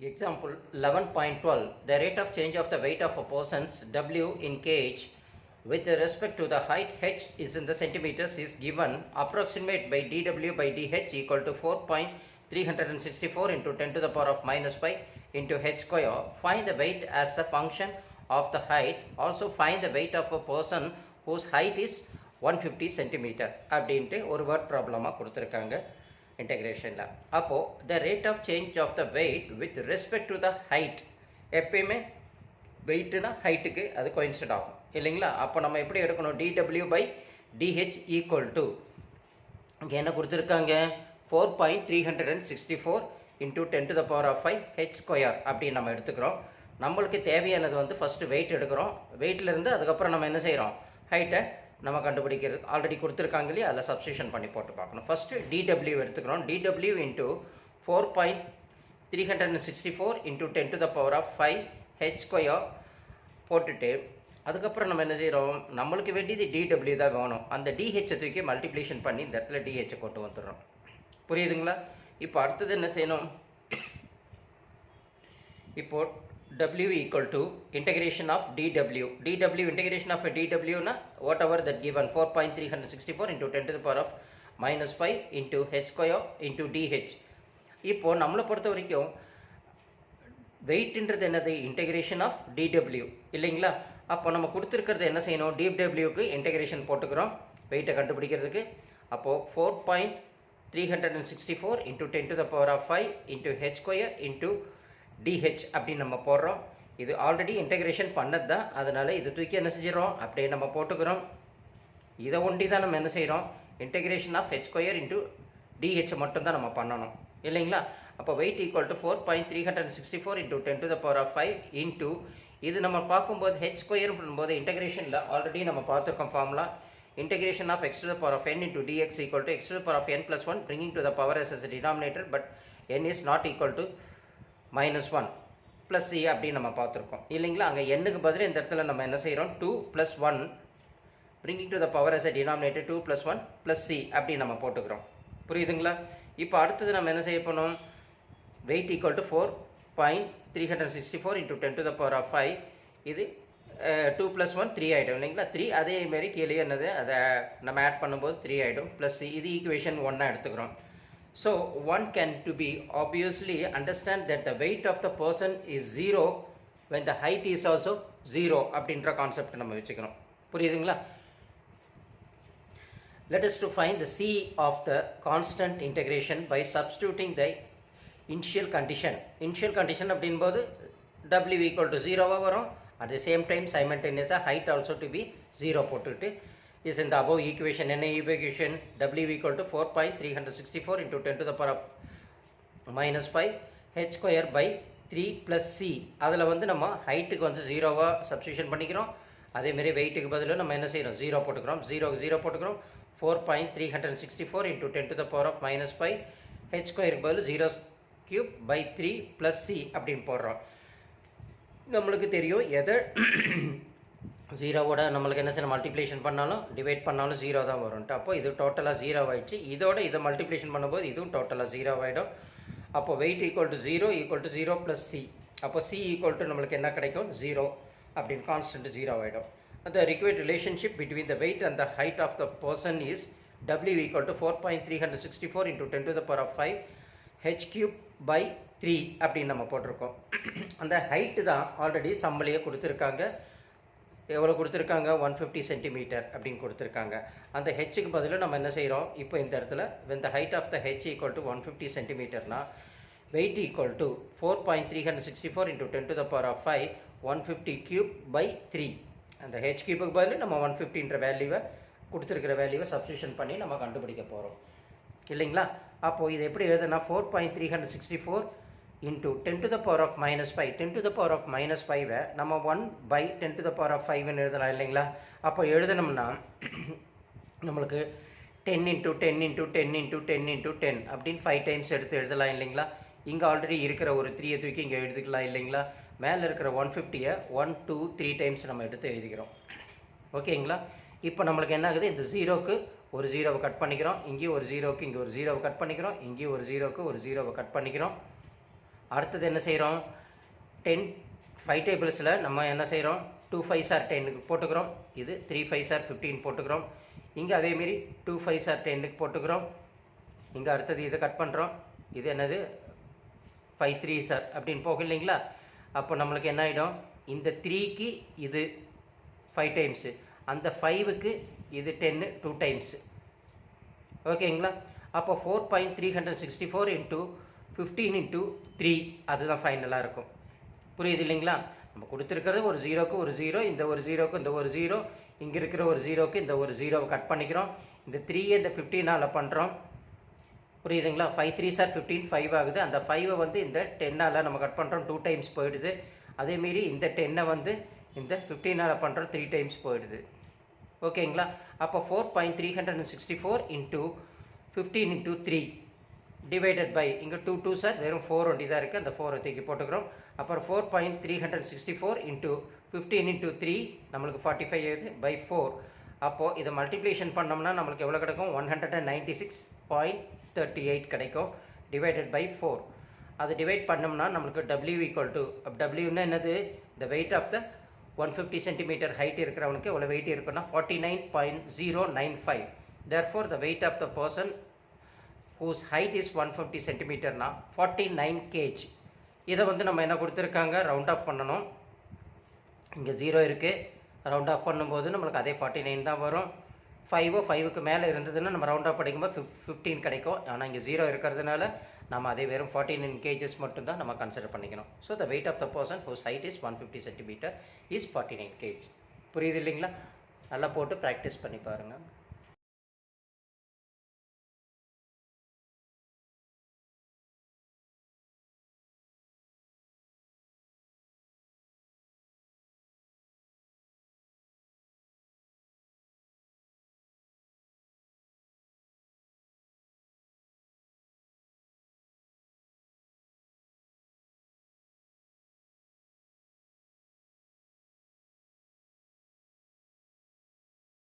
Example 11.12 The rate of change of the weight of a person's W in kg with respect to the height h is in the centimeters is given approximate by dw by dh equal to 4.364 into 10 to the power of minus 5 into h square. Find the weight as a function of the height. Also find the weight of a person whose height is 150 centimeter அப்படின்ட்டு ஒரு word ப்ராப்ளமாக கொடுத்துருக்காங்க இன்டகிரேஷனில் அப்போது the rate of change of the weight with respect to the height எப்பயுமே வெயிட்டுனா ஹைட்டுக்கு அது கோயின்சிட் ஆகும். இல்லைங்களா? அப்போ நம்ம எப்படி எடுக்கணும்? DW by DH equal to இங்கே என்ன கொடுத்துருக்காங்க? Four point three hundred and sixty four into ten to the power of five H square அப்படின்னு நம்ம எடுத்துக்கிறோம். நம்மளுக்கு தேவையானது வந்து ஃபஸ்ட்டு வெயிட் எடுக்கிறோம். வெயிட்லேருந்து அதுக்கப்புறம் நம்ம என்ன செய்கிறோம் ஹைட்டை நம்ம கண்டுபிடிக்கிறது ஆல்ரெடி கொடுத்துருக்காங்க இல்லையா? அதில் சப்ஸ்டியூஷன் பண்ணி போட்டு பார்க்கணும். ஃபஸ்ட்டு டிடபிள்யூ எடுத்துக்கிறோம். DW into four point three hundred and sixty four into ten to the power of five H square போட்டுட்டு அதுக்கப்புறம் நம்ம என்ன செய்கிறோம் நம்மளுக்கு வேண்டியது டிடபிள்யூ தான் வேணும். அந்த டிஹெச்சை தூக்கி மல்டிப்ளிகேஷன் பண்ணி இந்த இடத்துல டிஹெச்சை கொண்டு வந்துடுறோம். புரியுதுங்களா? இப்போ அடுத்தது என்ன செய்யணும்? இப்போது w equal to integration of dw dw integration of a dw na whatever that given 4.364 into 10 to the power of minus 5 into h square into dh இப்போ நம்மளை பொறுத்த வரைக்கும் வெயிட்ன்றது என்னது? இன்டெகிரேஷன் ஆஃப் டிடபிள்யூ இல்லைங்களா? அப்போ நம்ம கொடுத்துருக்கிறது என்ன செய்யணும்? டிடபிள்யூக்கு இன்டெகிரேஷன் போட்டுக்கிறோம். வெயிட்டை கண்டுபிடிக்கிறதுக்கு. அப்போது four point three hundred and sixty four into ten to the power of five into H square into DH அப்படின்னு நம்ம போடுறோம். இது ஆல்ரெடி இன்டெகிரேஷன் பண்ணது தான் அதனால் இது தூக்கி என்ன செஞ்சிடறோம்? அப்படியே நம்ம போட்டுக்கிறோம். இதை ஒண்டி தான் நம்ம என்ன செய்கிறோம் integration of H square into DH மட்டும் தான் நம்ம பண்ணணும். இல்லைங்களா? அப்போ weight equal to four point three hundred sixty four into ten to the power of five into இது நம்ம பார்க்கும்போது ஹெச் ஸ்கொயர் பண்ணும்போது இன்டெகிரேஷனில் ஆல்ரெடி நம்ம பார்த்துருக்கோம் formula integration of x to the power of n into dx equal to x to the power of n plus 1 bringing to the power as as a denominator but n is not equal to minus one plus C அப்படின்னு நம்ம பார்த்துருக்கோம். இல்லைங்களா? அங்கே எண்ணுக்கு பதில் இந்த இடத்துல நம்ம என்ன செய்கிறோம் two plus one bringing to the power as a denominator 2 plus 1 plus c அப்படி நம்ம போட்டுக்கிறோம். புரியுதுங்களா? இப்போ அடுத்தது நம்ம என்ன செய்ய போனோம் weight equal to four point three hundred sixty four into ten to the power of five இது டூ ப்ளஸ் ஒன் த்ரீ ஆகிடும் இல்லைங்களா? த்ரீ அதேமாரி கீழே என்னது? அதை நம்ம ஆட் பண்ணும்போது த்ரீ ஆகிடும் ப்ளஸ் இது ஈக்குவேஷன் ஒன்னாக எடுத்துக்கிறோம். So one can to be obviously understand that the weight of the person is zero when the height is also zero அப்படின்ற கான்செப்ட் நம்ம வச்சுக்கணும் புரியுதுங்களா let us to find the c of the constant integration by substituting the initial condition initial condition அப்படின்போது w equal to 0 வரும் at the same time simultaneous height also to be 0 போட்டுட்டு is in the above equation என்ன equation w equal to 4.364 into 10 to the power of minus 5 h square by 3 plus c. அதில் வந்து நம்ம ஹைட்டுக்கு வந்து ஜீரோவாக substitution பண்ணிக்கிறோம். அதேமாரி வெயிட்டுக்கு பதில் நம்ம என்ன செய்கிறோம் ஜீரோ போட்டுக்கிறோம். ஜீரோக்கு ஜீரோ போட்டுக்கிறோம். Four point three hundred sixty four into ten to the power of minus five H ஸ்கொயருக்கு பதில் zero cube by three plus C அப்படின்னு போடுறோம். நம்மளுக்கு தெரியும் எதை ஜீரோவோட நம்மளுக்கு என்ன செய்யணும்? மல்டிப்ளேஷன் பண்ணாலும் டிவைட் பண்ணாலும் ஜீரோ தான் வரும்ட்டு அப்போ இது டோட்டலாக ஜீரோ ஆயிடுச்சு. இதோட இதை மல்டிப்ளேஷன் பண்ணும்போது இதுவும் டோட்டலாக ஜீரோ ஆகிடும் அப்போ weight equal to zero equal to zero plus C அப்போ சி ஈக்குவல் டு நம்மளுக்கு என்ன கிடைக்கும்? ஜீரோ அப்படின்னு கான்ஸ்டன்ட் ஜீரோ ஆகிடும் அந்த required relationship between the weight and the height of the person is W equal to four point three hundred sixty four into ten to the power of five H cube by three அப்படின்னு நம்ம போட்டிருக்கோம். அந்த height தான் already சம்பளையே கொடுத்துருக்காங்க. எவ்வளோ கொடுத்துருக்காங்க one fifty centimetre அப்படின்னு கொடுத்துருக்காங்க. அந்த ஹெச்சுக்கு பதிலாக நம்ம என்ன செய்கிறோம் இப்போ இந்த இடத்துல when the height of the H equal to one fifty சென்டிமீட்டர்னா weight equal to four point three hundred sixty four 4.364 into 10 to the power of 5 150 cube by 3 அந்த ஹெச் கியூபுக்கு பதில் நம்ம ஒன் ஃபிஃப்டின்ற வேல்யூவை கொடுத்துருக்கிற வேல்யூவை சப்ஸ்டியூஷன் பண்ணி நம்ம கண்டுபிடிக்க போகிறோம் இல்லைங்களா? அப்போது இது எப்படி எழுதுனா four point three hundred sixty four into ten to the power of minus five ten to the power of minus ஃபைவை நம்ம one by ten to the power of ஃபைவ்னு எழுதலாம் இல்லைங்களா? அப்போ எழுதணும்னா நம்மளுக்கு ten into ten into ten into ten into ten அப்படின்னு five times எடுத்து எழுதலாம் இல்லைங்களா? இங்கே ஆல்ரெடி இருக்கிற ஒரு த்ரீயை தூக்கி இங்கே எழுதிக்கலாம் இல்லைங்களா? மேலே இருக்கிற ஒன் ஃபிஃப்டியை ஒன் டூ த்ரீ டைம்ஸ் நம்ம எடுத்து எழுதிக்கிறோம். ஓகேங்களா? இப்போ நம்மளுக்கு என்ன ஆகுது? இந்த ஜீரோக்கு ஒரு ஜீரோவை கட் பண்ணிக்கிறோம். இங்கேயும் ஒரு ஜீரோக்கு இங்கே ஒரு ஜீரோவை கட் பண்ணிக்கிறோம். இங்கேயும் ஒரு ஜீரோக்கு ஒரு ஜீரோவை கட் பண்ணிக்கிறோம். அடுத்தது என்ன செய்கிறோம் டென் ஃபைவ் டேபிள்ஸில் நம்ம என்ன செய்கிறோம் டூ ஃபைவ் சார் டென்னுக்கு போட்டுக்கிறோம். இது த்ரீ ஃபைவ் சார் ஃபிஃப்டீன் போட்டுக்கிறோம். இங்கே அதேமாரி டூ ஃபைவ் சார் டென்னுக்கு போட்டுக்கிறோம். இங்கே அடுத்தது இதை கட் பண்ணுறோம் இது என்னது? ஃபைவ் த்ரீ சார் அப்படின்னு போகும் இல்லைங்களா? அப்போ நம்மளுக்கு என்ன ஆகிடும் இந்த த்ரீக்கு இது ஃபைவ் டைம்ஸு அந்த ஃபைவுக்கு இது டென்னு டூ டைம்ஸு ஓகேங்களா? அப்போ four point three hundred sixty four into fifteen into three அதுதான் ஃபைனலாக இருக்கும். புரியுது இல்லைங்களா? நம்ம கொடுத்துருக்கிறது ஒரு ஜீரோக்கு ஒரு ஜீரோ இந்த ஒரு ஜீரோக்கு இந்த ஒரு ஜீரோ இங்கே இருக்கிற ஒரு ஜீரோக்கு இந்த ஒரு ஜீரோவை கட் பண்ணிக்கிறோம். இந்த த்ரீயை இந்த ஃபிஃப்டீனால் பண்ணுறோம் புரியுதுங்களா? Five three sir fifteen five ஆகுது. அந்த ஃபைவை வந்து இந்த டென்னால் நம்ம கட் பண்ணுறோம் டூ டைம்ஸ் போயிடுது. அதேமாரி இந்த டென்னை வந்து இந்த ஃபிஃப்டீனால் பண்ணுறோம் த்ரீ டைம்ஸ் போயிடுது. ஓகேங்களா? அப்போ four point three hundred and sixty four into fifteen into three divided by இங்கே டூ டூ சார் வெறும் ஃபோர் ஒண்டி தான் இருக்குது அந்த ஃபோரை தூக்கி போட்டுக்கிறோம். அப்புறம் four point three hundred sixty four into fifteen into three நம்மளுக்கு ஃபார்ட்டி ஃபைவ் ஆகுது பை ஃபோர் அப்போது இதை மல்டிப்ளிகேஷன் பண்ணோம்னா நம்மளுக்கு எவ்வளோ கிடைக்கும்? One hundred and ninety six point thirty eight கிடைக்கும். டிவைடட் பை ஃபோர் அது டிவைட் பண்ணோம்னா நம்மளுக்கு டபிள்யூ ஈக்குவல் டு டபிள்யூன்னா என்னது? The weight of the one fifty centimetre height இருக்கிறவனுக்கு எவ்வளோ வெயிட் இருக்குன்னா? Forty nine point zero nine five therefore the weight of the person whose height is one fifty சென்டிமீட்டர்னா forty nine gauge இதை வந்து நம்ம என்ன கொடுத்துருக்காங்க? ரவுண்ட் ஆஃப் பண்ணணும். இங்கே ஜீரோ இருக்குது ரவுண்ட் ஆஃப் பண்ணும்போது நம்மளுக்கு அதே ஃபார்ட்டி நைன் தான் வரும். ஃபைவோ ஃபைவுக்கு மேலே இருந்ததுன்னா நம்ம ரவுண்ட் ஆஃப் படிக்கும்போது ஃபிஃப் ஃபிஃப்டீன் கிடைக்கும். ஆனால் இங்கே ஜீரோ இருக்கிறதுனால நம்ம அதே வெறும் ஃபார்ட்டி நைன் கேஜஸ் மட்டும் தான் நம்ம கன்சிடர் பண்ணிக்கணும். So the weight of the person whose height is one fifty centimetre is forty nine KG புரியுது இல்லைங்களா? நல்லா போட்டு ப்ராக்டிஸ் பண்ணி பாருங்கள்